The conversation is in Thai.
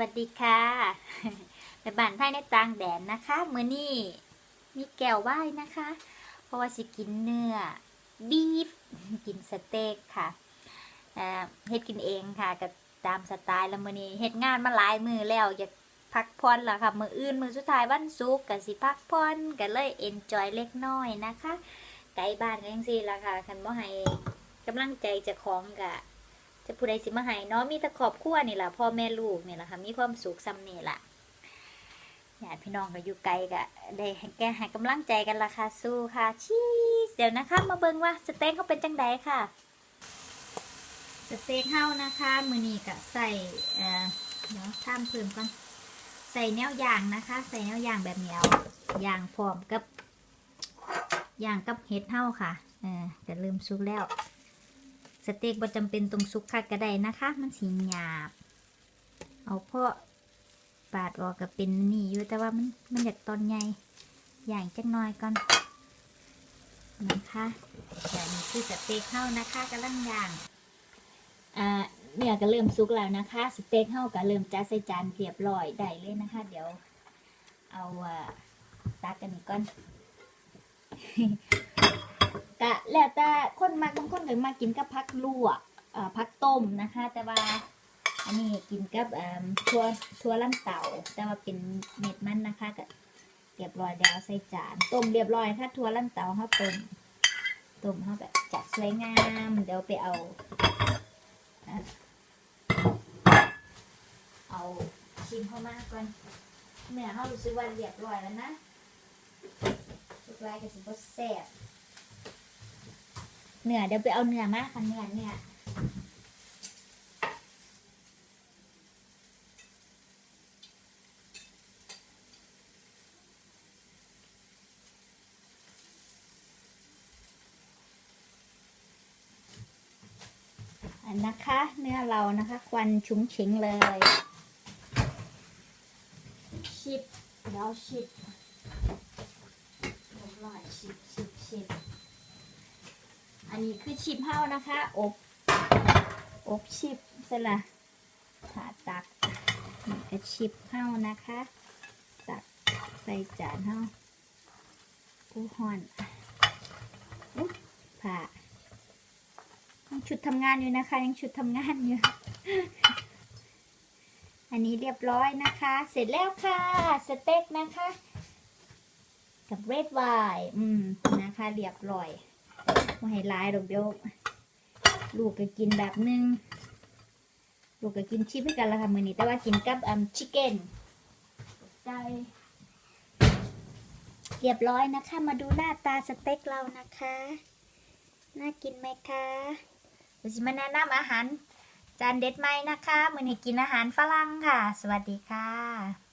วัสดีค่ะไปบ้านไทยในต่างแดนนะคะมื้อนี้มีแก้วไหว้นะคะ เพราะว่าสิกินเนื้อบีฟกินสเต็กค่ะเฮ็ดกินเองค่ะก็ตามสไตล์แล้วมื้อนี้เฮ็ดงานมาหลายมื้อแล้วอยากพักผ่อนล้วค่ะ มื้ออื่นมื้อสุดท้ายวันศุกร์ก็สิพักผ่อนก็เลยเอนจอยเล็กน้อยนะคะไกลบ้านก็จังซีล่ะค่ะคันบ่ให้กำลังใจเจ้าของก็ จะผู้ใดสิมาให้เนาะมีแต่ครอบครัวนี่แหละพ่อแม่ลูกนี่แหละค่ะมีความสุขซ้ำนี่แหละญาติพี่น้องก็อยู่ไกลก็ได้แกให้กำลังใจกันละค่ะสู้ค่ะชีสเดี๋ยวนะคะ มาเบิ่งว่าสเต็กเขาเป็นจังไดค่ะ สเต็กเฮานะคะมือนี้ก็ใส่เอ่อเดี๋ยวข้ามเพิ่มก่อนใส่แนวยางนะคะ ใส่แนวยางแบบเหนียวยางพร้อมกับยางกับเห็ดเฮาค่ะเออจะลืมซุกแล้ว สเต็กบ่จำเป็นตรงซุกคักก็ได้นะคะ มันสีหยาบ เอาเพาะปาดออกก็เป็นนี่อยู่แต่ว่ามันมันอยากตอนใหญ่อย่างจักหน่อยก่อนนะคะแต่างนี่คือสเต็กเข้านะคะกำลังย่างอ่าเนื้อก็เริ่มสุกแล้วนะคะ สเต็กเข้าก็เริ่มจัดใส่จานเรียบร้อยได้เลยนะคะ เดี๋ยวเอาอ่าตักกันนี้ก่อน กะแล้วแต่คนมักบางคนก็มากินกับผักลวกเอ่อผักต้มนะคะ แต่ว่า อันนี้กินกับเอ่อทั่วทั่วลังเต่า แต่ว่าเป็นเม็ดมันนะคะก็เรียบร้อยแล้วใส่จานต้มเรียบร้อยค่ะทั่วลังเต่าเขาต้มต้มเขาแบบจัดสวยงาม เดี๋ยวไปเอาเอาชิมเข้ามาก่อนเนื้อเขารู้สึกว่าเรียบร้อยแล้วนะสุดท้ายก็สิบแซ่บ เนื้อเดี๋ยวไปเอาเนื้อมาค่ะเนื้อเนี่ยอันะคะ เนื้อเรานะคะ ควันชุ้งชิงเลยชิบแล้วชิบเรียบร้อยชิบชิบชิบ อันนี้คือชิปเฮ้านะคะ อบ อบชิปเสร็จละผ่าตักนี่ก็ชิปเฮ้านะคะ ตักใส่จานเฮ้าอู้ฮอนอุ๊ยผ่ายังชุดทำงานอยู่นะคะ ยังชุดทำงานอยู่อันนี้เรียบร้อยนะคะ เสร็จแล้วค่ะ สเต็กนะคะ กับเรดไวน์อืมนะคะ เรียบร้อย มาให้ลายดอกเดียวลูกก็กินแบบนึง ลูกก็กินชิปให้กันละค่ะมือนี้แต่ว่ากินกับอืมชิคเก้นใจเรียบร้อยนะคะ มาดูหน้าตาสเต็กเรานะคะ น่ากินไหมคะเดี๋ยวจะมาแนะนำอาหารจานเด็ดไหมนะคะ มือนี้กินอาหารฝรั่งค่ะ สวัสดีค่ะ